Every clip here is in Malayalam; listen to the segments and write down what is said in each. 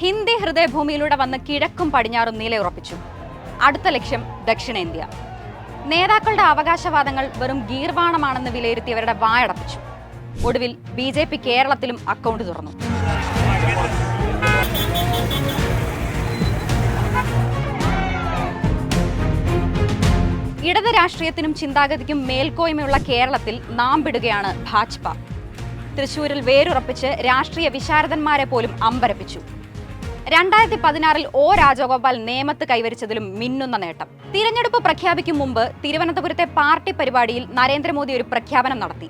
ഹിന്ദി ഹൃദയഭൂമിയിലൂടെ വന്ന് കിഴക്കും പടിഞ്ഞാറും നിലയുറപ്പിച്ചു അടുത്ത ലക്ഷ്യം ദക്ഷിണേന്ത്യ. നേതാക്കളുടെ അവകാശവാദങ്ങൾ വെറും ഗീർവാണമാണെന്ന് വിലയിരുത്തിയവരുടെ വായടപ്പിച്ചു. ഒടുവിൽ ബി ജെ പി കേരളത്തിലും അക്കൗണ്ട് തുറന്നു. ഇടത് രാഷ്ട്രീയത്തിനും ചിന്താഗതിക്കും മേൽക്കോയ്മയുള്ള കേരളത്തിൽ നാം വിടുകയാണ് ഭാജ്പ. തൃശൂരിൽ വേരുറപ്പിച്ച് രാഷ്ട്രീയ വിശാരദന്മാരെ പോലും അമ്പരപ്പിച്ചു. രണ്ടായിരത്തി പതിനാറിൽ ഒ രാജഗോപാൽ നേമത്ത് കൈവരിച്ചതിലും മിന്നുന്ന നേട്ടം. തിരഞ്ഞെടുപ്പ് പ്രഖ്യാപിക്കും മുമ്പ് തിരുവനന്തപുരത്തെ പാർട്ടി പരിപാടിയിൽ നരേന്ദ്രമോദി ഒരു പ്രഖ്യാപനം നടത്തി.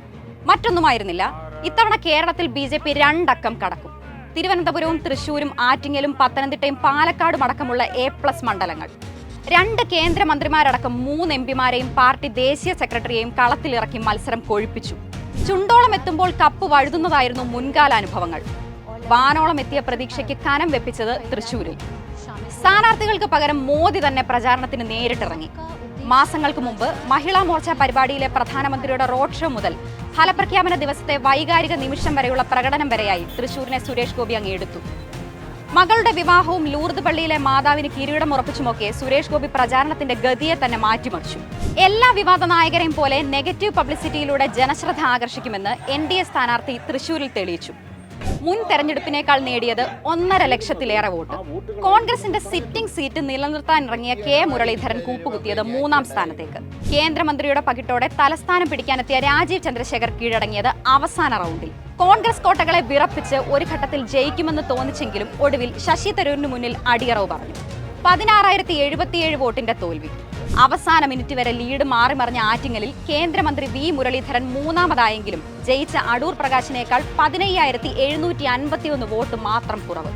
മറ്റൊന്നുമായിരുന്നില്ല ഇത്തവണ കേരളത്തിൽ ബി ജെ പി രണ്ടക്കം കടക്കും. തിരുവനന്തപുരവും തൃശൂരും ആറ്റിങ്ങലും പത്തനംതിട്ടയും പാലക്കാടും അടക്കമുള്ള എ പ്ലസ് മണ്ഡലങ്ങൾ. രണ്ട് കേന്ദ്രമന്ത്രിമാരടക്കം മൂന്ന് എം പിമാരെയും പാർട്ടി ദേശീയ സെക്രട്ടറിയെയും കളത്തിലിറക്കി മത്സരം കൊഴുപ്പിച്ചു. ചുണ്ടോളം എത്തുമ്പോൾ കപ്പ് വഴുതുന്നതായിരുന്നു മുൻകാല അനുഭവങ്ങൾ വാനോളം എത്തിയ പ്രതീക്ഷയ്ക്ക് കനം വെപ്പിച്ചത് തൃശൂരിൽ സ്ഥാനാർത്ഥികൾക്ക് പകരം മോദി തന്നെ പ്രചാരണത്തിന് നേരിട്ടിറങ്ങി. മാസങ്ങൾക്ക് മുമ്പ് മഹിളാ മോർച്ച പരിപാടിയിലെ പ്രധാനമന്ത്രിയുടെ റോഡ് ഷോ മുതൽ ഫലപ്രഖ്യാപന ദിവസത്തെ വൈകാരിക നിമിഷം വരെയുള്ള പ്രകടനം വരെയായി തൃശൂരിനെ സുരേഷ് ഗോപി അങ്ങ് എടുത്തു. മകളുടെ വിവാഹവും ലൂർദ് പള്ളിയിലെ മാതാവിന് കിരീടം ഉറപ്പിച്ചുമൊക്കെ സുരേഷ് ഗോപി പ്രചാരണത്തിന്റെ ഗതിയെ തന്നെ മാറ്റിമറിച്ചു. എല്ലാ വിവാദ നായകരെയും പോലെ നെഗറ്റീവ് പബ്ലിസിറ്റിയിലൂടെ ജനശ്രദ്ധ ആകർഷിക്കുമെന്ന് എൻ ഡി എ സ്ഥാനാർത്ഥി തൃശൂരിൽ തെളിയിച്ചു. മുൻ തെരഞ്ഞെടുപ്പിനേക്കാൾ നേടിയത് ഒന്നര ലക്ഷത്തിലേറെ വോട്ട്. കോൺഗ്രസിന്റെ സിറ്റിംഗ് സീറ്റ് നിലനിർത്താൻ ഇറങ്ങിയ കെ മുരളീധരൻ കൂപ്പുകുത്തിയത് മൂന്നാം സ്ഥാനത്തേക്ക്. കേന്ദ്രമന്ത്രിയുടെ പകിട്ടോടെ തലസ്ഥാനം പിടിക്കാനെത്തിയ രാജീവ് ചന്ദ്രശേഖർ കീഴടങ്ങിയത് അവസാന റൗണ്ടിൽ. കോൺഗ്രസ് കോട്ടകളെ വിറപ്പിച്ച് ഒരു ഘട്ടത്തിൽ ജയിക്കുമെന്ന് തോന്നിച്ചെങ്കിലും ഒടുവിൽ ശശി തരൂരിന് മുന്നിൽ അടിയറവ് പറഞ്ഞു. പതിനാറായിരത്തി എഴുപത്തിയേഴ് വോട്ടിന്റെ തോൽവി. അവസാന മിനിറ്റ് വരെ ലീഡ് മാറി മറിഞ്ഞ ആറ്റിങ്ങലിൽ കേന്ദ്രമന്ത്രി വി മുരളീധരൻ മൂന്നാമതായെങ്കിലും ജയിച്ച അടൂർ പ്രകാശിനേക്കാൾ പതിനയ്യായിരത്തി എഴുന്നൂറ്റി അൻപത്തിയൊന്ന് വോട്ട് മാത്രം കുറവ്.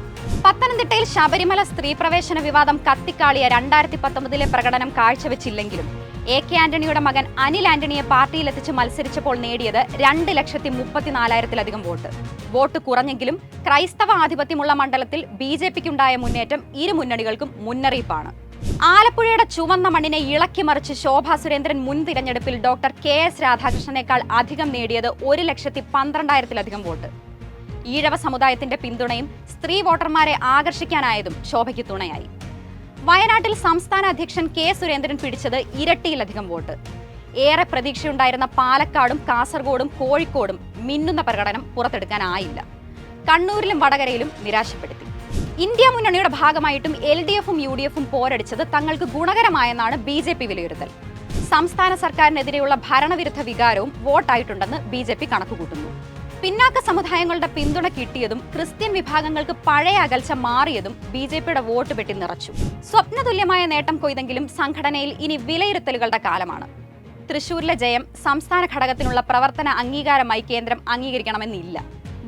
പത്തനംതിട്ടയിൽ ശബരിമല സ്ത്രീ പ്രവേശന വിവാദം കത്തിക്കാളിയ രണ്ടായിരത്തി പത്തൊമ്പതിലെ പ്രകടനം കാഴ്ചവെച്ചില്ലെങ്കിലും എ കെ ആന്റണിയുടെ മകൻ അനിൽ ആന്റണിയെ പാർട്ടിയിലെത്തിച്ച് മത്സരിച്ചപ്പോൾ നേടിയത് രണ്ട് ലക്ഷത്തി മുപ്പത്തിനാലായിരത്തിലധികം വോട്ട്. വോട്ട് കുറഞ്ഞെങ്കിലും ക്രൈസ്തവ ആധിപത്യമുള്ള മണ്ഡലത്തിൽ ബി ജെ പിക്കുണ്ടായ മുന്നേറ്റം ഇരു മുന്നണികൾക്കും മുന്നറിയിപ്പാണ്. ആലപ്പുഴയുടെ ചുവന്ന മണ്ണിനെ ഇളക്കി മറിച്ച് ശോഭാ സുരേന്ദ്രൻ മുൻ തിരഞ്ഞെടുപ്പിൽ ഡോക്ടർ കെ എസ് രാധാകൃഷ്ണനേക്കാൾ അധികം നേടിയത് ഒരു ലക്ഷത്തി പന്ത്രണ്ടായിരത്തിലധികം വോട്ട്. ഈഴവ സമുദായത്തിന്റെ പിന്തുണയും സ്ത്രീ വോട്ടർമാരെ ആകർഷിക്കാനായതും ശോഭയ്ക്ക് തുണയായി. വയനാട്ടിൽ സംസ്ഥാന അധ്യക്ഷൻ കെ സുരേന്ദ്രൻ പിടിച്ചത് ഇരട്ടിയിലധികം വോട്ട്. ഏറെ പ്രതീക്ഷയുണ്ടായിരുന്ന പാലക്കാടും കാസർഗോഡും കോഴിക്കോടും മിന്നുന്ന പ്രകടനം പുറത്തെടുക്കാനായില്ല. കണ്ണൂരിലും വടകരയിലും നിരാശപ്പെടുത്തി. ഇന്ത്യ മുന്നണിയുടെ ഭാഗമായിട്ടും എൽ ഡി എഫും യു ഡി എഫും പോരടിച്ചത് തങ്ങൾക്ക് ഗുണകരമായെന്നാണ് ബി ജെ പി വിലയിരുത്തൽ. സംസ്ഥാന സർക്കാരിനെതിരെയുള്ള ഭരണവിരുദ്ധ വികാരവും വോട്ടായിട്ടുണ്ടെന്ന് ബി ജെ പി കണക്കുകൂട്ടുന്നു. പിന്നാക്ക സമുദായങ്ങളുടെ പിന്തുണ കിട്ടിയതും ക്രിസ്ത്യൻ വിഭാഗങ്ങൾക്ക് പഴയ അകൽച്ച മാറിയതും ബി ജെ പിയുടെ വോട്ട് പെട്ടി നിറച്ചു. സ്വപ്നതുല്യമായ നേട്ടം കൊയ്തെങ്കിലും സംഘടനയിൽ ഇനി വിലയിരുത്തലുകളുടെ കാലമാണ്. തൃശൂരിലെ ജയം സംസ്ഥാന ഘടകത്തിനുള്ള പ്രവർത്തന അംഗീകാരമായി കേന്ദ്രം അംഗീകരിക്കണമെന്നില്ല.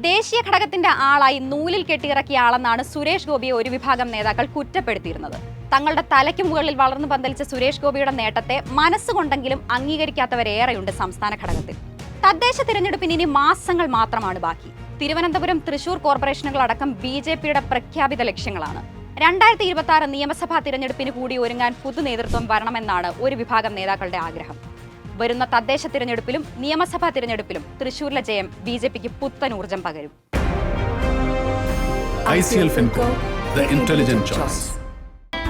ദേശീയ ഘടകത്തിന്റെ ആളായി നൂലിൽ കെട്ടിയിറക്കിയ ആളെന്നാണ് സുരേഷ് ഗോപിയെ ഒരു വിഭാഗം നേതാക്കൾ കുറ്റപ്പെടുത്തിയിരുന്നത്. തങ്ങളുടെ തലയ്ക്ക് മുകളിൽ വളർന്നു പന്തലിച്ച സുരേഷ് ഗോപിയുടെ നേട്ടത്തെ മനസ്സുകൊണ്ടെങ്കിലും അംഗീകരിക്കാത്തവരേറെയുണ്ട് സംസ്ഥാന ഘടകത്തിൽ. തദ്ദേശ തിരഞ്ഞെടുപ്പിന് ഇനി മാസങ്ങൾ മാത്രമാണ് ബാക്കി. തിരുവനന്തപുരം തൃശൂർ കോർപ്പറേഷനുകൾ അടക്കം ബി ജെ പിയുടെ പ്രഖ്യാപിത ലക്ഷ്യങ്ങളാണ്. രണ്ടായിരത്തി ഇരുപത്തി ആറ് നിയമസഭാ തിരഞ്ഞെടുപ്പിന് കൂടി ഒരുങ്ങാൻ പുതു നേതൃത്വം വരണമെന്നാണ് ഒരു വിഭാഗം നേതാക്കളുടെ ആഗ്രഹം. വരുന്ന തദ്ദേശ തിരഞ്ഞെടുപ്പിലും നിയമസഭാ തിരഞ്ഞെടുപ്പിലും തൃശൂരിലെ ജയം ബി ജെ പിക്ക് പുത്തൻ ഊർജം പകരും. ICL Finco, the intelligent choice.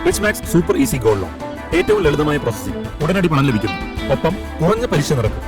Rich max super easy gold loan ഏറ്റവും ലളിതമായ പ്രോസസ്സിംഗ് ഉടനടി പണം ലഭിക്കുന്നു. ഒപ്പം കുറഞ്ഞ പലിശ നിരക്ക്.